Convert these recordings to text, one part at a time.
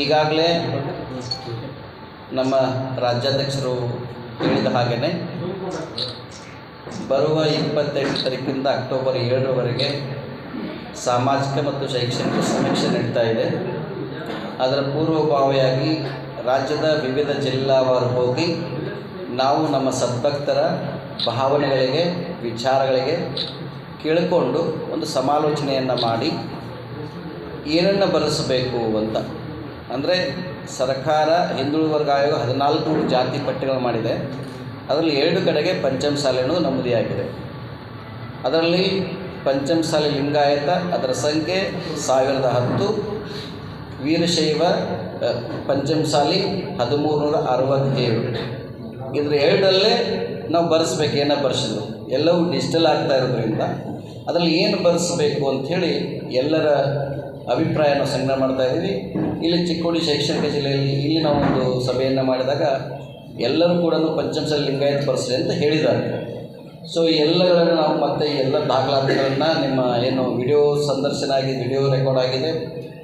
ಈಗಾಗಲೇ ನಮ್ಮ ರಾಜ್ಯಾಧ್ಯಕ್ಷರು ಹೇಳಿದ ಹಾಗೆಯೇ ಬರುವ ಇಪ್ಪತ್ತೆಂಟು ತಾರೀಕಿಂದ ಅಕ್ಟೋಬರ್ ಏಳರವರೆಗೆ ಸಾಮಾಜಿಕ ಮತ್ತು ಶೈಕ್ಷಣಿಕ ಸಮೀಕ್ಷೆ ನಡೀತಾ ಇದೆ. ಅದರ ಪೂರ್ವಭಾವಿಯಾಗಿ ರಾಜ್ಯದ ವಿವಿಧ ಜಿಲ್ಲಾವಾರು ಹೋಗಿ ನಾವು ನಮ್ಮ ಸದ್ಭಕ್ತರ ಭಾವನೆಗಳಿಗೆ, ವಿಚಾರಗಳಿಗೆ ಕೇಳಿಕೊಂಡು ಒಂದು ಸಮಾಲೋಚನೆಯನ್ನು ಮಾಡಿ ಏನನ್ನು ಬರೆಸಬೇಕು ಅಂತ. ಅಂದರೆ ಸರ್ಕಾರ, ಹಿಂದುಳಿದ ವರ್ಗ ಆಯೋಗ ಹದಿನಾಲ್ಕು ಜಾತಿ ಪಟ್ಟಿಗಳು ಮಾಡಿದೆ. ಅದರಲ್ಲಿ ಎರಡು ಕಡೆಗೆ ಪಂಚಮಸಾಲಿ ಅನ್ನೋದು ನಮೂದಿಯಾಗಿದೆ ಅದರಲ್ಲಿ ಪಂಚಮ ಸಾಲೆ ಲಿಂಗಾಯತ, ಅದರ ಸಂಖ್ಯೆ ಸಾವಿರದ ಹತ್ತು. ವೀರಶೈವ ಪಂಚಮ ಸಾಲಿ ಹದಿಮೂರು ನೂರ ಅರವತ್ತೇಳು. ಇದರ ಎರಡರಲ್ಲೇ ನಾವು ಬರೆಸ್ಬೇಕು, ಏನೋ ಬರ್ಸಿದ್ರು ಎಲ್ಲವೂ ಡಿಜಿಟಲ್ ಆಗ್ತಾ ಇರೋದ್ರಿಂದ. ಅದರಲ್ಲಿ ಏನು ಬರೆಸ್ಬೇಕು ಅಂಥೇಳಿ ಎಲ್ಲರ ಅಭಿಪ್ರಾಯನ ಸಂಗ್ರಹ ಮಾಡ್ತಾ ಇದ್ದೀವಿ. ಇಲ್ಲಿ ಚಿಕ್ಕೋಡಿ ಶೈಕ್ಷಣಿಕ ಜಿಲ್ಲೆಯಲ್ಲಿ ಇಲ್ಲಿ ನಾವು ಒಂದು ಸಭೆಯನ್ನು ಮಾಡಿದಾಗ ಎಲ್ಲರೂ ಕೂಡ ಪಂಚಮಸಾಲಿ ಲಿಂಗಾಯತ್ ಬರೆಸ್ರಿ ಅಂತ ಹೇಳಿದ್ದಾರೆ. ಸೊ ಎಲ್ಲಗಳನ್ನು ನಾವು ಮತ್ತೆ ಎಲ್ಲ ದಾಖಲಾತಿಗಳನ್ನು ನಿಮ್ಮ ಏನು ವಿಡಿಯೋ ಸಂದರ್ಶನ ಆಗಿದೆ, ವಿಡಿಯೋ ರೆಕಾರ್ಡ್ ಆಗಿದೆ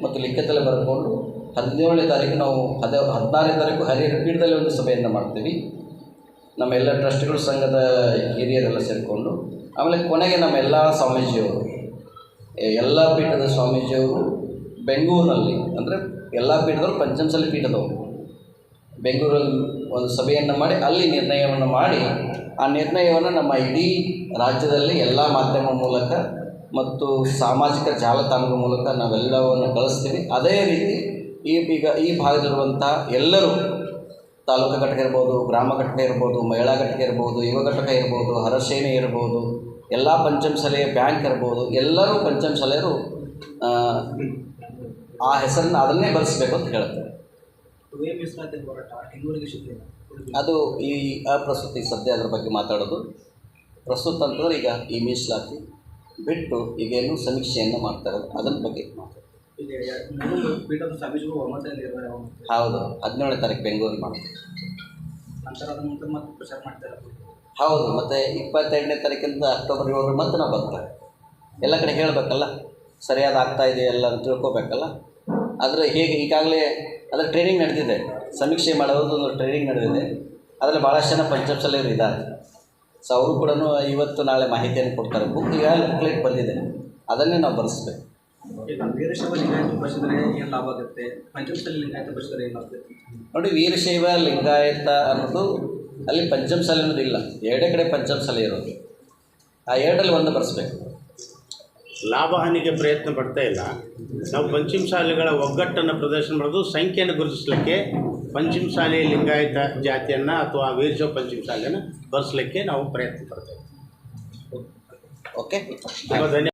ಮತ್ತು ಲಿಖಿತದಲ್ಲಿ ಬರ್ಕೊಂಡು ಹದಿನೇಳನೇ ತಾರೀಕು ನಾವು ಹದ ಹದಿನಾರನೇ ತಾರೀಕು ಹರಿಹರ ಪೀಠದಲ್ಲಿ ಒಂದು ಸಭೆಯನ್ನು ಮಾಡ್ತೀವಿ. ನಮ್ಮ ಎಲ್ಲ ಟ್ರಸ್ಟ್ಗಳ ಸಂಘದ ಹಿರಿಯರೆಲ್ಲ ಸೇರಿಕೊಂಡು, ಆಮೇಲೆ ಕೊನೆಗೆ ನಮ್ಮ ಎಲ್ಲ ಸ್ವಾಮೀಜಿಯವರು. ಎಲ್ಲ ಪೀಠದ ಸ್ವಾಮೀಜಿಯವರು ಬೆಂಗಳೂರಿನಲ್ಲಿ, ಅಂದರೆ ಎಲ್ಲ ಪೀಠದವರು ಪಂಚಮಸಲಿ ಪೀಠದವರು. ಬೆಂಗಳೂರಲ್ಲಿ ಒಂದು ಸಭೆಯನ್ನು ಮಾಡಿ, ಅಲ್ಲಿ ನಿರ್ಣಯವನ್ನು ಮಾಡಿ, ಆ ನಿರ್ಣಯವನ್ನು ನಮ್ಮ ಇಡೀ ರಾಜ್ಯದಲ್ಲಿ ಎಲ್ಲ ಮಾಧ್ಯಮ ಮೂಲಕ ಮತ್ತು ಸಾಮಾಜಿಕ ಜಾಲತಾಣದ ಮೂಲಕ ನಾವೆಲ್ಲವನ್ನು ಕಳಿಸ್ತೀವಿ. ಅದೇ ರೀತಿ ಈ, ಈಗ ಈ ಭಾಗದಲ್ಲಿರುವಂಥ ಎಲ್ಲರೂ ತಾಲೂಕು ಘಟಕ ಇರ್ಬೋದು, ಗ್ರಾಮ ಘಟಕ ಇರ್ಬೋದು, ಮಹಿಳಾ ಘಟಕ ಇರ್ಬೋದು, ಯುವ ಘಟಕ ಇರ್ಬೋದು ಹರಸೇನೆ ಇರ್ಬೋದು ಎಲ್ಲ ಪಂಚಮಸಾಲೆಯ ಬ್ಯಾಂಕ್ ಇರ್ಬೋದು ಎಲ್ಲರೂ ಪಂಚಮಸಾಲೆಯರು ಆ, ಹೆಸರನ್ನು ಅದನ್ನೇ ಬಳಸಬೇಕು ಅಂತ ಹೇಳ್ತಾರೆ ಅದು ಈ ಅಪ್ರಸ್ತುತ ಸದ್ಯ ಅದ್ರ ಬಗ್ಗೆ ಮಾತಾಡೋದು. ಪ್ರಸ್ತುತ ಅಂತಂದ್ರೆ ಈಗ ಈ ಮೀಸಲಾತಿ ಬಿಟ್ಟು ಈಗೇನು ಸಮೀಕ್ಷೆಯನ್ನು ಮಾಡ್ತಾರೆ ಅದನ್ನ ಬಗ್ಗೆ ಹೌದು ಹದಿನೇಳನೇ ತಾರೀಕು ಬೆಂಗಳೂರು ಮಾಡ್ತಾರೆ ಹೌದು ಮತ್ತು ಇಪ್ಪತ್ತೆಂಟನೇ ತಾರೀಕಿಂದ ಅಕ್ಟೋಬರ್ ಏಳರ ಮತ್ತೆ ನಾವು ಬರ್ತಾರೆ. ಎಲ್ಲ ಕಡೆ ಹೇಳಬೇಕಲ್ಲ ಸರಿಯಾದ ಆಗ್ತಾ ಇದೆ ಎಲ್ಲ ಅಂತ ತಿಳ್ಕೊಬೇಕಲ್ಲ. ಆದರೆ ಹೇಗೆ ಈಗಾಗಲೇ ಅದರ ಟ್ರೈನಿಂಗ್ ನಡೆದಿದೆ. ಸಮೀಕ್ಷೆ ಮಾಡೋದು ಒಂದು ಟ್ರೈನಿಂಗ್ ನಡೆದಿದೆ. ಅದರಲ್ಲಿ ಭಾಳಷ್ಟು ಜನ ಪಂಚಮಸಾಲಿಯರು ಇದ್ದಾರೆ. ಸೊ ಅವರು ಕೂಡ ಇವತ್ತು ನಾಳೆ ಮಾಹಿತಿಯನ್ನು ಕೊಡ್ತಾರೆ. ಬುಕ್ ಈಗಾಗಲೇ ಬುಕ್ಲೆಟ್ ಬಂದಿದೆ. ಅದನ್ನೇ ನಾವು ಬರೆಸ್ಬೇಕು. ಈಗ ವೀರಶೈವ ಲಿಂಗಾಯತ ಬಸಿದ್ರೆ ಏನು ಲಾಭ ಆಗುತ್ತೆ? ಪಂಚಾಯತ್ ಲಿಂಗಾಯತ ಬಸಿದ್ರೆ ಏನಾಗುತ್ತೆ ನೋಡಿ ವೀರಶೈವ ಲಿಂಗಾಯತ ಅನ್ನೋದು ಅಲ್ಲಿ ಪಂಚಮಸಾಲಿ ಅನ್ನೋದು ಇಲ್ಲ. ಎರಡೇ ಕಡೆ ಪಂಚಮಸಾಲಿ ಇರೋದು. ಆ ಎರಡಲ್ಲಿ ಒಂದು ಬರೆಸ್ಬೇಕು. ಲಾಭ ಹಾನಿಗೆ ಪ್ರಯತ್ನ ಪಡ್ತಾ ಇಲ್ಲ. ನಾವು ಪಂಚಮಸಾಲಿಗಳ ಒಗ್ಗಟ್ಟನ್ನು ಪ್ರದರ್ಶನ ಮಾಡೋದು ಸಂಖ್ಯೆಯನ್ನು ಗುರುತಿಸಲಿಕ್ಕೆ ಶಾಲೆ ಲಿಂಗಾಯತ ಜಾತಿಯನ್ನು ಅಥವಾ ವೀರಶೈವ ಪಂಚಮಸಾಲಿಯನ್ನು ಬರೆಸಲಿಕ್ಕೆ ನಾವು ಪ್ರಯತ್ನ ಪಡ್ತೇವೆ ಓಕೆ. ಧನ್ಯವಾದ ಧನ್ಯ